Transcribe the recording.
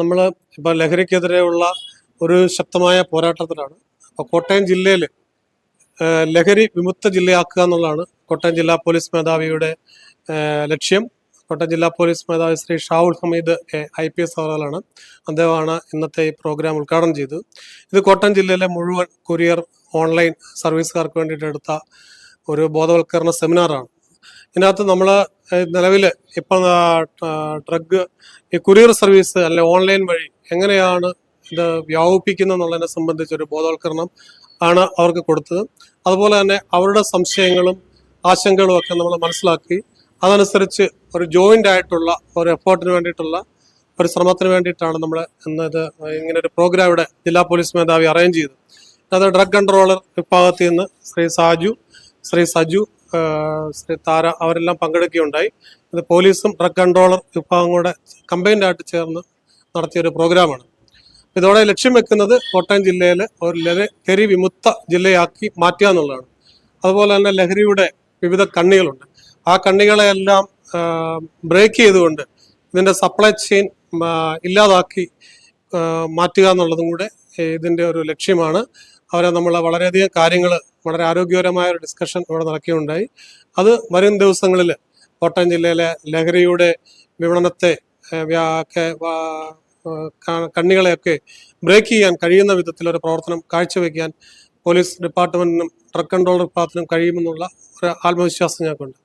നമ്മൾ ഇപ്പോൾ ലഹരിക്കെതിരെയുള്ള ഒരു ശക്തമായ പോരാട്ടത്തിലാണ്. അപ്പോൾ കോട്ടയം ജില്ലയിൽ ലഹരി വിമുക്ത ജില്ലയാക്കുക എന്നുള്ളതാണ് കോട്ടയം ജില്ലാ പോലീസ് മേധാവിയുടെ ലക്ഷ്യം. കോട്ടയം ജില്ലാ പോലീസ് മേധാവി Shri Shavul Hameed I P S അവറാണ് അദ്ദേഹമാണ് ഇന്നത്തെ ഈ പ്രോഗ്രാം ഉദ്ഘാടനം ചെയ്തത്. ഇത് കോട്ടയം ജില്ലയിലെ മുഴുവൻ കൊറിയർ ഓൺലൈൻ സർവീസുകാർക്ക് വേണ്ടിയിട്ട് എടുത്ത ഒരു ബോധവൽക്കരണ സെമിനാറാണ്. ഇതിനകത്ത് നമ്മൾ നിലവിൽ ഇപ്പം ഡ്രഗ് ഈ കുറിയർ സർവീസ് അല്ലെ ഓൺലൈൻ വഴി എങ്ങനെയാണ് ഇത് വ്യാപിപ്പിക്കുന്നത് എന്നുള്ളതിനെ സംബന്ധിച്ചൊരു ബോധവൽക്കരണം ആണ് അവർക്ക് കൊടുത്തത്. അതുപോലെ തന്നെ അവരുടെ സംശയങ്ങളും ആശങ്കകളും ഒക്കെ നമ്മൾ മനസ്സിലാക്കി അതനുസരിച്ച് ഒരു ജോയിന്റ് ആയിട്ടുള്ള ഒരു എഫേർട്ടിന് വേണ്ടിയിട്ടുള്ള ഒരു ശ്രമത്തിന് വേണ്ടിയിട്ടാണ് നമ്മൾ ഇന്ന് ഇത് ഇങ്ങനെ ഒരു പ്രോഗ്രാം ഇവിടെ ജില്ലാ പോലീസ് മേധാവി അറേഞ്ച് ചെയ്തത്. അത് ഡ്രഗ് കൺട്രോളർ വിഭാഗത്തിൽ നിന്ന് ശ്രീ സാജു ശ്രീ സജു താര അവരെല്ലാം പങ്കെടുക്കുകയുണ്ടായി. അത് പോലീസും ഡ്രഗ് കൺട്രോളർ വിഭാഗം കൂടെ കമ്പൈൻഡ് ആയിട്ട് ചേർന്ന് നടത്തിയ ഒരു പ്രോഗ്രാമാണ്. ഇതോടെ ലക്ഷ്യം വെക്കുന്നത് കോട്ടയം ജില്ലയിലെ ഒരു ലഹരി വിമുക്ത ജില്ലയാക്കി മാറ്റുക എന്നുള്ളതാണ്. അതുപോലെ തന്നെ ലഹരിയുടെ വിവിധ കണ്ണികളുണ്ട്. ആ കണ്ണികളെയെല്ലാം ബ്രേക്ക് ചെയ്തുകൊണ്ട് ഇതിന്റെ സപ്ലൈ ചെയിൻ ഇല്ലാതാക്കി മാറ്റുക എന്നുള്ളതും കൂടെ ഇതിന്റെ ഒരു ലക്ഷ്യമാണ്. അവരെ നമ്മൾ വളരെയധികം കാര്യങ്ങൾ വളരെ ആരോഗ്യപരമായ ഒരു ഡിസ്കഷൻ ഇവിടെ നടക്കുകയുണ്ടായി. അത് വരും ദിവസങ്ങളിൽ കോട്ടയം ജില്ലയിലെ ലഹരിയുടെ വിപണനത്തെ കണ്ണികളെയൊക്കെ ബ്രേക്ക് ചെയ്യാൻ കഴിയുന്ന വിധത്തിലൊരു പ്രവർത്തനം കാഴ്ചവെക്കാൻ പോലീസ് ഡിപ്പാർട്ട്മെന്റിനും ഡ്രഗ് കൺട്രോൾ ഡിപ്പാർട്ട്മെന്റിനും കഴിയുമെന്നുള്ള ഒരു ആത്മവിശ്വാസം ഞങ്ങൾക്കുണ്ട്.